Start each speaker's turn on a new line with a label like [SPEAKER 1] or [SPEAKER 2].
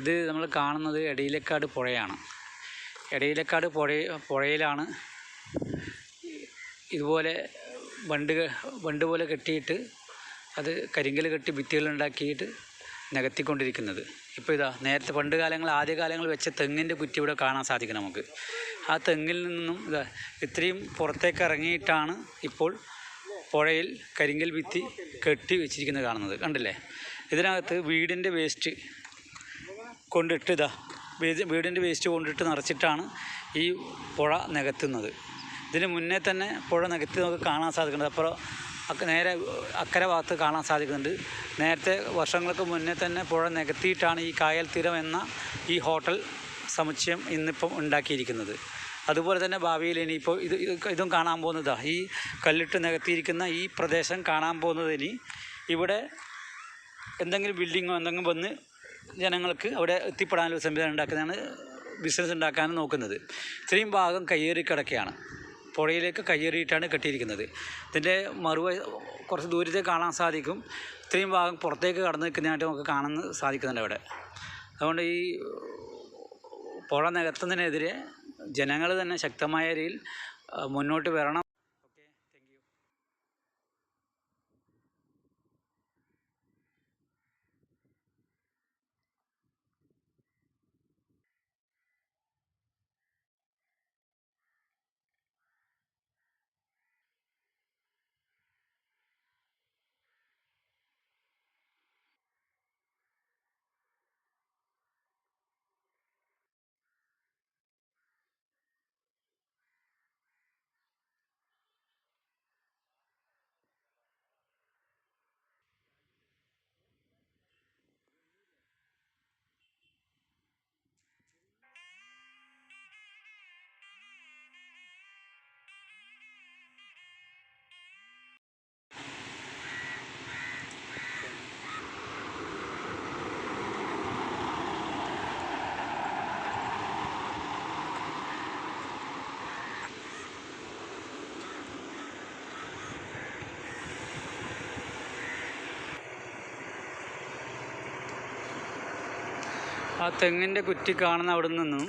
[SPEAKER 1] ഇത് നമ്മൾ കാണുന്നത് ഇടയിലക്കാട് പുഴയാണ് ഇടയിലക്കാട് പുഴ പുഴയിലാണ് ഇതുപോലെ ബണ്ട് ബണ്ട് പോലെ കെട്ടിയിട്ട് അത് കരിങ്കൽ കെട്ടി ഭിത്തികളുണ്ടാക്കിയിട്ട് നികത്തിക്കൊണ്ടിരിക്കുന്നത് ഇപ്പോൾ ഇതാ നേരത്തെ പണ്ട് കാലങ്ങൾ ആദ്യ കാലങ്ങൾ വെച്ച തെങ്ങിൻ്റെ കുറ്റി ഇവിടെ കാണാൻ സാധിക്കും നമുക്ക് ആ തെങ്ങിൽ നിന്നും ഇതാ ഇത്രയും പുറത്തേക്ക് ഇറങ്ങിയിട്ടാണ് ഇപ്പോൾ പുഴയിൽ കരിങ്കൽ ഭിത്തി കെട്ടി വെച്ചിരിക്കുന്നത് കാണുന്നത് കണ്ടില്ലേ ഇതിനകത്ത് വീടിൻ്റെ വേസ്റ്റ് കൊണ്ടിട്ട് ഇതാ വീടിൻ്റെ വേസ്റ്റ് കൊണ്ടിട്ട് നിറച്ചിട്ടാണ് ഈ പുഴ നികത്തുന്നത് ഇതിന് മുന്നേ തന്നെ പുഴ നികത്തി നമുക്ക് കാണാൻ സാധിക്കുന്നുണ്ട് അപ്പുറം നേരെ അക്കരെ ഭാഗത്ത് കാണാൻ സാധിക്കുന്നുണ്ട് നേരത്തെ വർഷങ്ങൾക്ക് മുന്നേ തന്നെ പുഴ നികത്തിയിട്ടാണ് ഈ കായൽ തീരം എന്ന ഈ ഹോട്ടൽ സമുച്ചയം ഇന്നിപ്പം ഉണ്ടാക്കിയിരിക്കുന്നത് അതുപോലെ തന്നെ ഭാവിയിൽ ഇനിയിപ്പോൾ ഇത് ഇതും കാണാൻ പോകുന്നതാണ് ഈ കല്ലിട്ട് നികത്തിയിരിക്കുന്ന ഈ പ്രദേശം കാണാൻ പോകുന്നത് ഇനി ഇവിടെ എന്തെങ്കിലും ബിൽഡിങ്ങോ എന്തെങ്കിലും വന്ന് ജനങ്ങൾക്ക് അവിടെ എത്തിപ്പെടാനുള്ള സംവിധാനം ഉണ്ടാക്കുന്നതാണ് ബിസിനസ് ഉണ്ടാക്കാനും നോക്കുന്നത് ഇത്രയും ഭാഗം കയ്യേറി കിടക്കുകയാണ് പുഴയിലേക്ക് കയ്യേറിയിട്ടാണ് കെട്ടിയിരിക്കുന്നത് ഇതിൻ്റെ മറുവ കുറച്ച് ദൂരത്തെ കാണാൻ സാധിക്കും ഇത്രയും ഭാഗം പുറത്തേക്ക് കടന്നു നിൽക്കുന്നതായിട്ട് നമുക്ക് കാണാൻ സാധിക്കുന്നുണ്ട് അവിടെ അതുകൊണ്ട് ഈ പുഴ നികത്തുന്നതിനെതിരെ ജനങ്ങൾ തന്നെ ശക്തമായ രീതിയിൽ മുന്നോട്ട് വരണം ആ തെങ്ങിൻ്റെ കുറ്റി കാണുന്ന അവിടെ നിന്നും